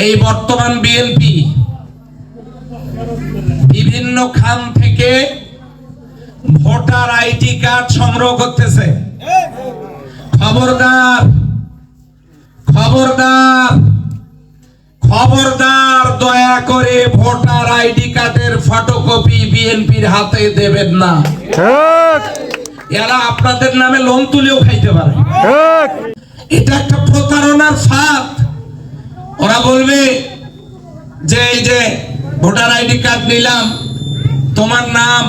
এই বর্তমান বিএনপি বিভিন্ন খান থেকে ভোটার আইডি কার্ড সংগ্রহ করতেছে। খবরদার খবরদার খবরদার দয়া করে ভোটার আইডি কার্ডের ফটোকপি বিএনপির হাতে দেবেন না। ঠিক। এরা আপনাদের নামে লোন তুলেও খাইতে পারে। ঠিক। এটা একটা প্রতারণার ফাঁদ। ওরা বলবে যে এই যে ভোটার আইডি কার্ড নিলাম, তোমার নাম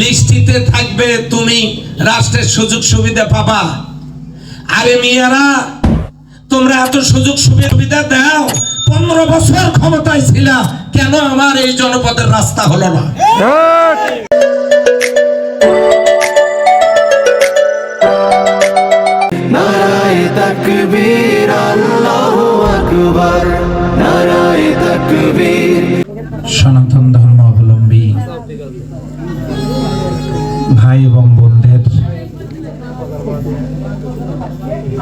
লিস্টিতে থাকবে, তুমি রাষ্ট্রের সুযোগ সুবিধা পাবা। আরে মিয়ারা, তোমরা এত সুযোগ সুবিধা দাও, পনেরো বছর ক্ষমতায় ছিলা, কেন আমার এই জনপদের রাস্তা হলো না? সনাতন ধর্ম অবলম্বী ভাই এবং বোনদের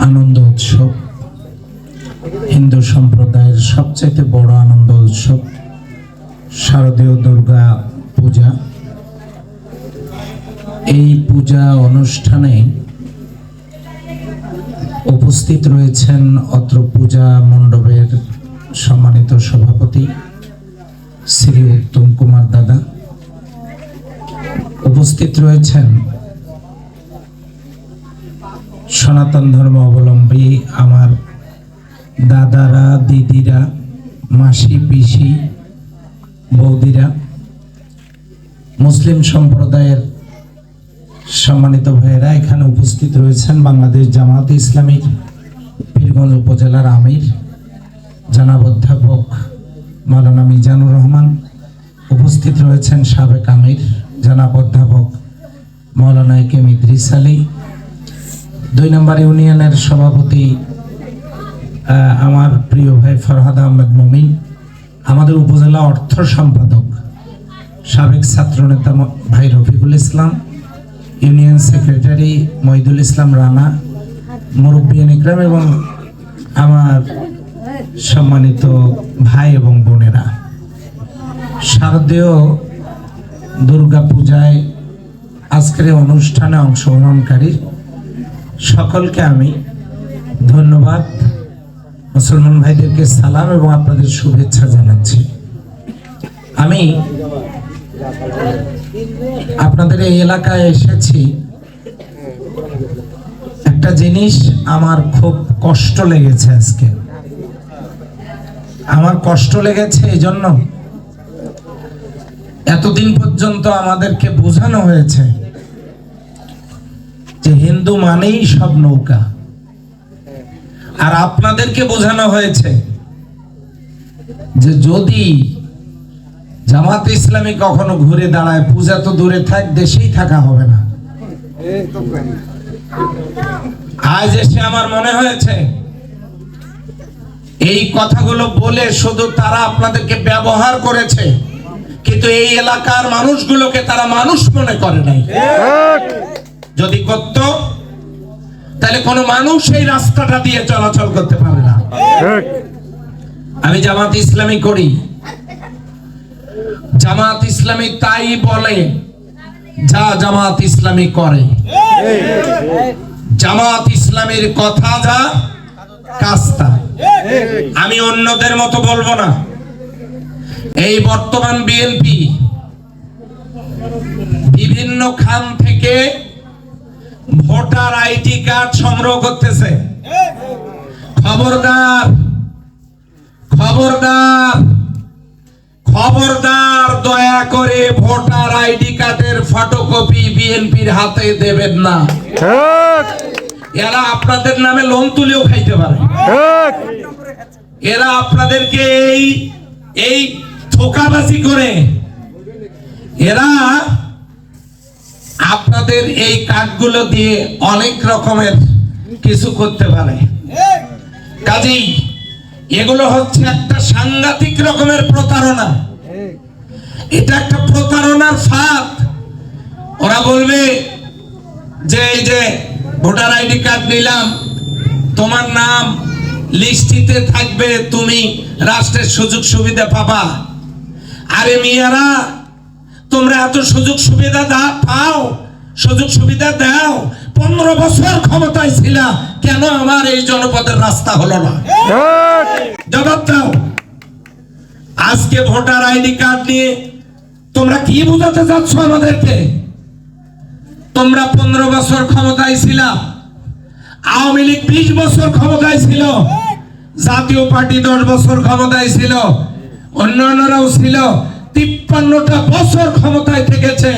আনন্দ উৎসব, হিন্দু সম্প্রদায়ের সবচেয়ে বড় আনন্দ উৎসব শারদীয় দুর্গা পূজা। এই পূজা অনুষ্ঠানে উপস্থিত রয়েছেন অত্র পূজা মণ্ডপের সম্মানিত সভাপতি শ্রী উত্তম কুমার দাদা উপস্থিত রয়েছেন। সনাতন ধর্ম অবলম্বী আমার দাদারা, দিদিরা, মাসি, পিসি, বৌদিরা, মুসলিম সম্প্রদায়ের সম্মানিত ভাইয়েরা এখানে উপস্থিত রয়েছেন বাংলাদেশ জামাত ইসলামীর পীরগঞ্জ উপজেলার আমির, জনাব অধ্যাপক মাওলানা মিজানুর রহমান উপস্থিত রয়েছেন সাবেক আমির, জনাব অধ্যাপক মৌলানা একেম ইদ্রিস আলী। দুই নম্বর ইউনিয়নের সভাপতি আমার প্রিয় ভাই ফরহাদ আহমেদ মমিন, আমাদের উপজেলা অর্থ সম্পাদক সাবেক ছাত্রনেতা ভাই রফিকুল ইসলাম, ইউনিয়ন সেক্রেটারি মহিদুল ইসলাম রানা মুরব্বিয়ান ইকরাম এবং আমার সম্মানিত ভাই এবং বোনেরা, শারদীয় দুর্গা পূজায় আজকের অনুষ্ঠানে অংশগ্রহণকারী সকলকে আমি ধন্যবাদ। মুসলমান ভাইদেরকে সালাম এবং আপনাদের শুভেচ্ছা জানাচ্ছি। আমি আপনাদের এই এলাকায় এসেছি। একটা জিনিস আমার খুব কষ্ট লেগেছে আজকে। আমার কষ্ট লেগেছে এই জন্য এতদিন পর্যন্ত আমাদেরকে বোঝানো হয়েছে যে হিন্দু মানেই সব নৌকা। আর আপনাদেরকে বোঝানো হয়েছে যে যদি জামাত ইসলামী কখনো ঘুরে দাঁড়ায়, পূজা তো দূরে থাক, দেশেই থাকা হবে না। আজ এসে আমার মনে হয়েছে এই কথাগুলো বলে শুধু তারা আপনাদেরকে ব্যবহার করেছে কিন্তু এই এলাকার মানুষগুলোকে তারা মানুষ মনে করে নাই। যদি করত তাহলে কোনো মানুষ এই রাস্তাটা দিয়ে চলাচল করতে পারে না। আমি জামাত ইসলামী করি। জামাত ইসলামী তাই বলে যা জামাত ইসলামী করে। জামাত ইসলামীর কথা যা কাস্তা। আমি অন্যদের মতো বলব না। এই বর্তমান বিএনপি বিভিন্ন খান থেকে ভোটার আইডি কার্ড সংগ্রহ করতেছে। খবরদার খবরদার খবরদার, দয়া করে ভোটার আইডি কার্ডের ফটোকপি বিএনপির হাতে দেবেন না। ঠিক। এরা আপনাদের নামে লোন তুলেও খাইতে পারে। এরা আপনাদেরকে এই এই ধোকাবাজি করে। এরা আপনাদের এই কার্ডগুলো দিয়ে অনেক রকমের কিছু করতে পারে। কাজেই এগুলো হচ্ছে একটা সাংঘাতিক রকমের প্রতারণা। এটা একটা প্রতারণার ফাঁদ। ওরা বলবে যে এই যে ভোটার আইডি কার্ড নিলাম। তোমার নাম লিস্টিতে থাকবে, তুমি রাষ্ট্রের সুযোগ সুবিধা পাবা। আরে মিয়ারা, তোমরা এত সুযোগ সুবিধা পাও, সুযোগ সুবিধা দাও। পনেরো বছর ক্ষমতায় ছিল, কেন আমার এই জনপদের রাস্তা হলো না? জবাব দাও। আজকে ভোটার আইডি কার্ড নিয়ে তোমরা কি বোঝাতে চাচ্ছ আমাদেরকে? তোমরা পনেরো বছর ক্ষমতায় ছিল। আওয়ামী লীগ বিশ বছর ক্ষমতায় ছিল। জাতীয় পার্টি দশ বছর ক্ষমতায় ছিল। অন্যান্যরাও ছিল। তিপ্পান্নটা বছর ক্ষমতায় থেকেছে।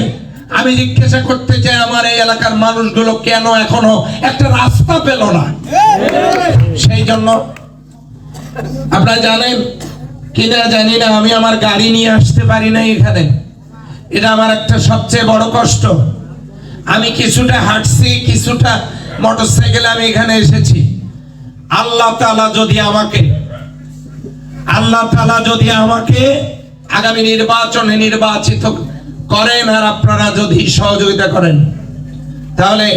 আমি জিজ্ঞাসা করতে চাই, আমার এই এলাকার মানুষগুলো কেন এখনও একটা রাস্তা পেল না? সেই জন্য, আপনারা জানেন? কিনা জানি না, আমি আমার গাড়ি নিয়ে আসতে পারি না এখানে। এটা আমার একটা সবচেয়ে বড় কষ্ট। আমি কিছুটা হাঁটছি, কিছুটা মোটরসাইকেলে আমি এখানে এসেছি। আল্লাহ তালা যদি আমাকে, আল্লাহ তালা যদি আমাকে আগামী নির্বাচনে নির্বাচিত করেন আর আপনারা যদি সহযোগিতা করেন, তাহলে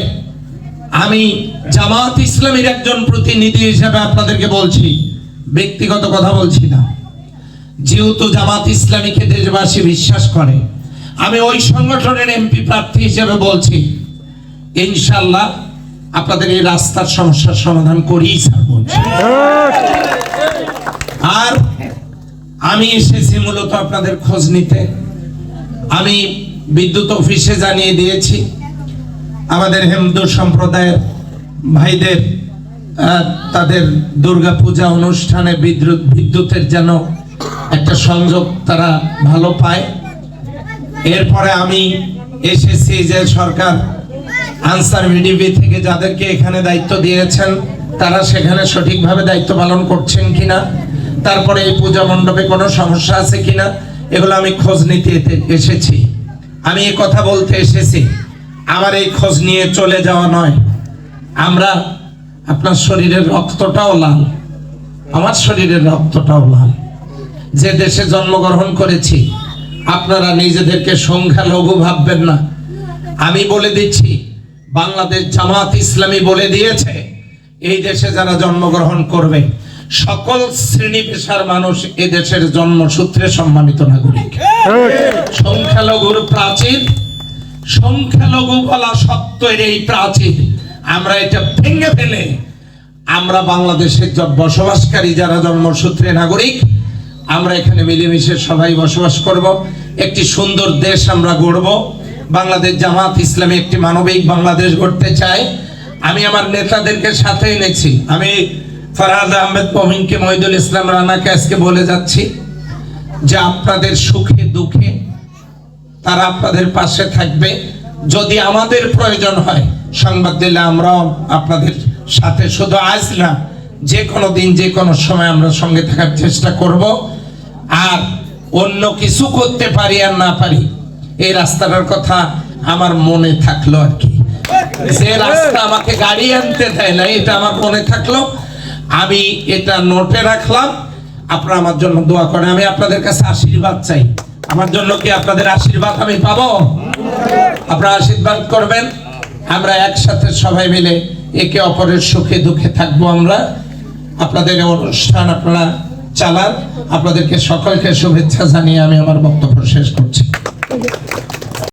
আমি জামাত ইসলামের একজন প্রতিনিধি হিসেবে আপনাদেরকে বলছি, ব্যক্তিগত কথা বলছি না। যেহেতু জামাত ইসলামীকে দেশবাসী বিশ্বাস করে আমি ওই সংগঠনের এমপি প্রার্থী হিসেবে বলছি, ইনশাল্লাহ আপনাদের এই রাস্তার সমস্যার সমাধান করেই আর আমি এসেছি মূলত আপনাদের খোঁজ নিতে। আমি বিদ্যুৎ অফিসে জানিয়ে দিয়েছি, আমাদের হিন্দু সম্প্রদায়ের ভাইদের তাদের দুর্গা পূজা অনুষ্ঠানে বিদ্যুৎ, বিদ্যুতের যেন একটা সংযোগ তারা ভালো পায়। এরপরে আমি এসেছি যে সরকার আনসার ভিডিপি থেকে যাদেরকে এখানে দায়িত্ব দিয়েছেন, তারা সেখানে সঠিকভাবে দায়িত্ব পালন করছেন কিনা, তারপরে এই পূজা মণ্ডপে কোনো সমস্যা আছে কিনা, এগুলো আমি খোঁজ নিতে এসেছি। আমি এই কথা বলতে এসেছি, আমার এই খোঁজ নিয়ে চলে যাওয়া নয়। আমরা আপনার শরীরের রক্তটাও লাল, আমার শরীরের রক্তটাও লাল। যে দেশে জন্মগ্রহণ করেছি আপনারা নিজেদেরকে সংখ্যালঘু ভাববেন না। আমি বলে দিচ্ছি, বাংলাদেশ জামাত ইসলামী বলে দিয়েছে, এই দেশে যারা জন্মগ্রহণ করবে, সকল শ্রেণি পেশার মানুষ এ দেশের জন্মসূত্রে সম্মানিত নাগরিক। সংখ্যালঘুর প্রাচীর, সংখ্যালঘু বলা সত্ত্বের এই প্রাচীর, আমরা এটা ভেঙে ফেলে, আমরা বাংলাদেশের বসবাসকারী যারা জন্মসূত্রে নাগরিক আমরা এখানে মিলেমিশে সবাই বসবাস করব। একটি সুন্দর দেশ আমরা গড়ব। বাংলাদেশ জামাত ইসলামী একটি মানবিক বাংলাদেশ গড়তে চাই আমি আমার নেতাদেরকে সাথে এনেছি। আমি ফরহাদ আহমেদ মমিনকে মহিদুল ইসলাম রানাকে আজকে বলে যাচ্ছি যে আপনাদের সুখে, দুঃখে তারা আপনাদের পাশে থাকবে। যদি আমাদের প্রয়োজন হয়, সংবাদ দিলে আমরাও আপনাদের সাথে। শুধু আজ না, যে কোনো দিন, যে কোনো সময় আমরা সঙ্গে থাকার চেষ্টা করব। আর অন্য কিছু করতে পারি আর না পারি, এই রাস্তাটার কথা আমার মনে থাকল আর কি। যে রাস্তা আমাকে গাড়ি আনতে দেয় না এটা আমার মনে থাকল। আমি এটা নোটে রাখলাম। আপনারা আমার জন্য দোয়া করেন, আমি আপনাদের কাছে আশীর্বাদ চাই। আমার জন্য কি আপনাদের আশীর্বাদ আমি পাবো? আপনারা আশীর্বাদ করবেন। আমরা একসাথে সবাই মিলে একে অপরের সুখে দুঃখে থাকব আমরা। আপনাদের অনুষ্ঠান আপনারা চালান। আপনাদেরকে সকলকে শুভেচ্ছা জানিয়ে আমি আমার বক্তব্য শেষ করছি।